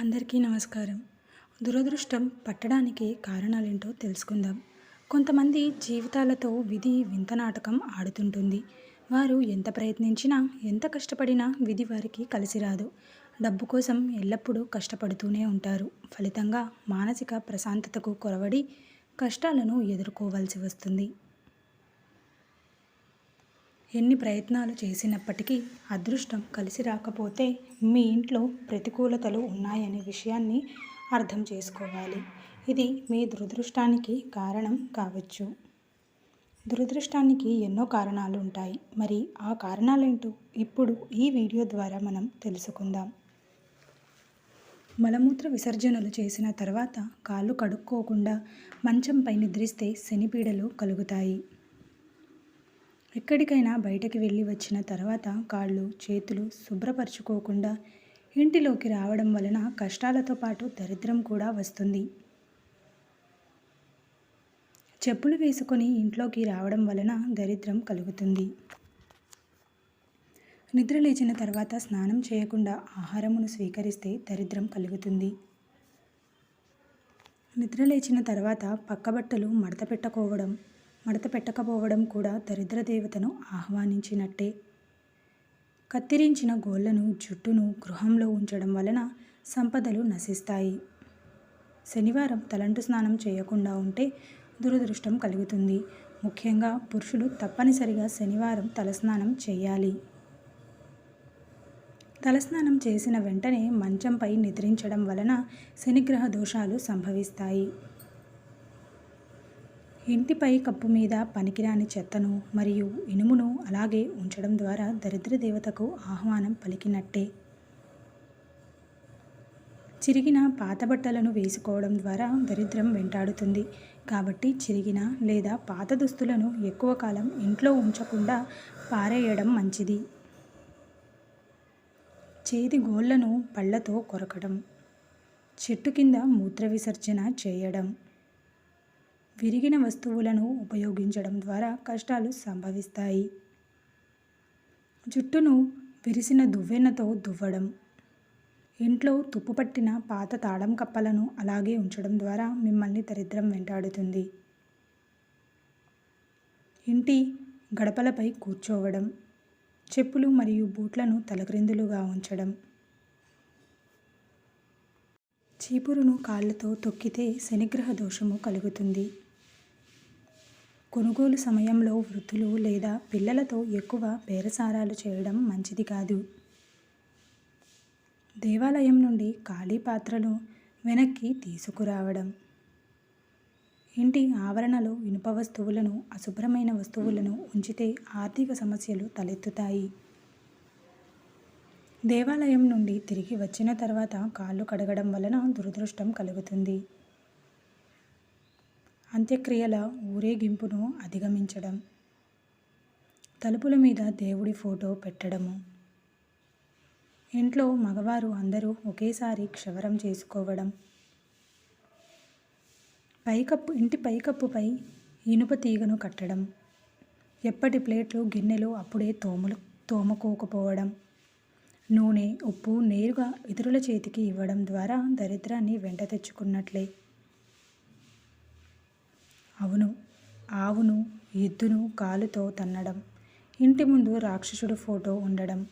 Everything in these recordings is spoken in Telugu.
అందరికీ నమస్కారం. దురదృష్టం పట్టడానికి కారణాలేంటో తెలుసుకుందాం. కొంతమంది జీవితాలతో విధి వింత నాటకం ఆడుతుంటుంది. వారు ఎంత ప్రయత్నించినా ఎంత కష్టపడినా విధి వారికి కలిసి రాదు డబ్బు కోసం ఎల్లప్పుడూ కష్టపడుతూనే ఉంటారు. ఫలితంగా మానసిక ప్రశాంతతకు కొరవడి కష్టాలను ఎదుర్కోవాల్సి వస్తుంది. ఎన్ని ప్రయత్నాలు చేసినప్పటికీ అదృష్టం కలిసి రాకపోతే మీ ఇంట్లో ప్రతికూలతలు ఉన్నాయనే విషయాన్ని అర్థం చేసుకోవాలి. ఇది మీ దురదృష్టానికి కారణం కావచ్చు. దురదృష్టానికి ఎన్నో కారణాలు ఉంటాయి. మరి ఆ కారణాలేంటో ఇప్పుడు ఈ వీడియో ద్వారా మనం తెలుసుకుందాం. మలమూత్ర విసర్జనలు చేసిన తర్వాత కాళ్ళు కడుక్కోకుండా మంచంపై నిద్రిస్తే శనిపీడలు కలుగుతాయి. ఎక్కడికైనా బయటకి వెళ్ళి వచ్చిన తర్వాత కాళ్ళు చేతులు శుభ్రపరచుకోకుండా ఇంటిలోకి రావడం వలన కష్టాలతో పాటు దరిద్రం కూడా వస్తుంది. చెప్పులు వేసుకొని ఇంట్లోకి రావడం వలన దరిద్రం కలుగుతుంది. నిద్ర లేచిన తర్వాత స్నానం చేయకుండా ఆహారమును స్వీకరిస్తే దరిద్రం కలుగుతుంది. నిద్ర లేచిన తర్వాత పక్కబట్టలు మడత పెట్టుకోవడం మడత పెట్టకపోవడం కూడా దరిద్ర దేవతను ఆహ్వానించినట్టే. కత్తిరించిన గోళ్ళను జుట్టును గృహంలో ఉంచడం వలన సంపదలు నశిస్తాయి. శనివారం తలంటు స్నానం చేయకుండా ఉంటే దురదృష్టం కలుగుతుంది. ముఖ్యంగా పురుషులు తప్పనిసరిగా శనివారం తలస్నానం చేయాలి. తలస్నానం చేసిన వెంటనే మంచంపై నిద్రించడం వలన శనిగ్రహ దోషాలు సంభవిస్తాయి. ఇంటిపై కప్పు మీద పనికిరాని చెత్తను మరియు ఇనుమును అలాగే ఉంచడం ద్వారా దరిద్ర దేవతకు ఆహ్వానం పలికినట్టే. చిరిగిన పాత బట్టలను వేసుకోవడం ద్వారా దరిద్రం వెంటాడుతుంది. కాబట్టి చిరిగిన లేదా పాత దుస్తులను ఎక్కువ కాలం ఇంట్లో ఉంచకుండా పారేయడం మంచిది. చేతి గోళ్ళను పళ్ళతో కొరకడం చెట్టు కింద మూత్ర విసర్జన చేయడం విరిగిన వస్తువులను ఉపయోగించడం ద్వారా కష్టాలు సంభవిస్తాయి. జుట్టును విరిసిన దువ్వెనతో దువ్వడం ఇంట్లో తుప్పు పట్టిన పాత తాళం కప్పలను అలాగే ఉంచడం ద్వారా మిమ్మల్ని దరిద్రం వెంటాడుతుంది. ఇంటి గడపలపై కూర్చోవడం చెప్పులు మరియు బూట్లను తలక్రిందులుగా ఉంచడం. చీపురును కాళ్ళతో తొక్కితే శనిగ్రహ దోషము కలుగుతుంది. కొనుగోలు సమయంలో వృద్ధులు లేదా పిల్లలతో ఎక్కువ బేరసారాలు చేయడం మంచిది కాదు. దేవాలయం నుండి ఖాళీ పాత్రలు వెనక్కి తీసుకురావడం. ఇంటి ఆవరణలో ఇనుప వస్తువులను అశుభ్రమైన వస్తువులను ఉంచితే ఆర్థిక సమస్యలు తలెత్తుతాయి. దేవాలయం నుండి తిరిగి వచ్చిన తర్వాత కాళ్ళు కడగడం వలన దురదృష్టం కలుగుతుంది. అంత్యక్రియల ఊరేగింపును అధిగమించడం. తలుపుల మీద దేవుడి ఫోటో పెట్టడము. ఇంట్లో మగవారు అందరూ ఒకేసారి క్షవరం చేసుకోవడం. పైకప్పు ఇంటి పైకప్పుపై ఇనుప తీగను కట్టడం. ఎప్పటి ప్లేట్లు గిన్నెలు అప్పుడే తోములు తోముకోకపోవడం. నూనె ఉప్పు నేరుగా ఇతరుల చేతికి ఇవ్వడం ద్వారా దరిద్రాన్ని వెంట తెచ్చుకున్నట్లే. అవును ఆవును ఎద్దును కాలుతో తన్నడం ఇంటి ముందు రాక్షసుడు ఫోటో ఉండడం.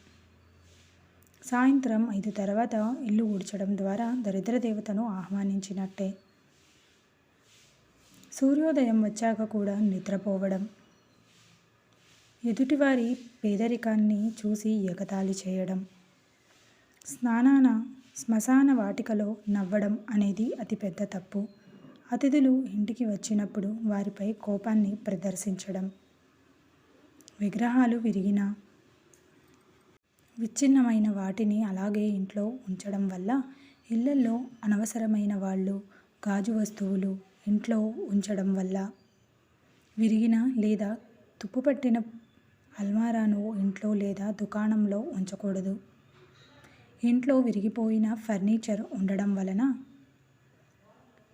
సాయంత్రం ఐదు తర్వాత ఇల్లు ఊడ్చడం ద్వారా దరిద్ర దేవతను ఆహ్వానించినట్టే. సూర్యోదయం వచ్చాక కూడా నిద్రపోవడం. ఎదుటివారి పేదరికాన్ని చూసి ఎగతాళి చేయడం. స్నానాన శ్మశాన వాటికలో నవ్వడం అనేది అతిపెద్ద తప్పు. అతిథులు ఇంటికి వచ్చినప్పుడు వారిపై కోపాన్ని ప్రదర్శించడం. విగ్రహాలు విరిగిన విచ్ఛిన్నమైన వాటిని అలాగే ఇంట్లో ఉంచడం వల్ల ఇళ్ళలో అనవసరమైన వాళ్ళు గాజు వస్తువులు ఇంట్లో ఉంచడం వల్ల విరిగిన లేదా తుప్పుపట్టిన అల్మారాను ఇంట్లో లేదా దుకాణంలో ఉంచకూడదు. ఇంట్లో విరిగిపోయిన ఫర్నిచర్ ఉండడం వలన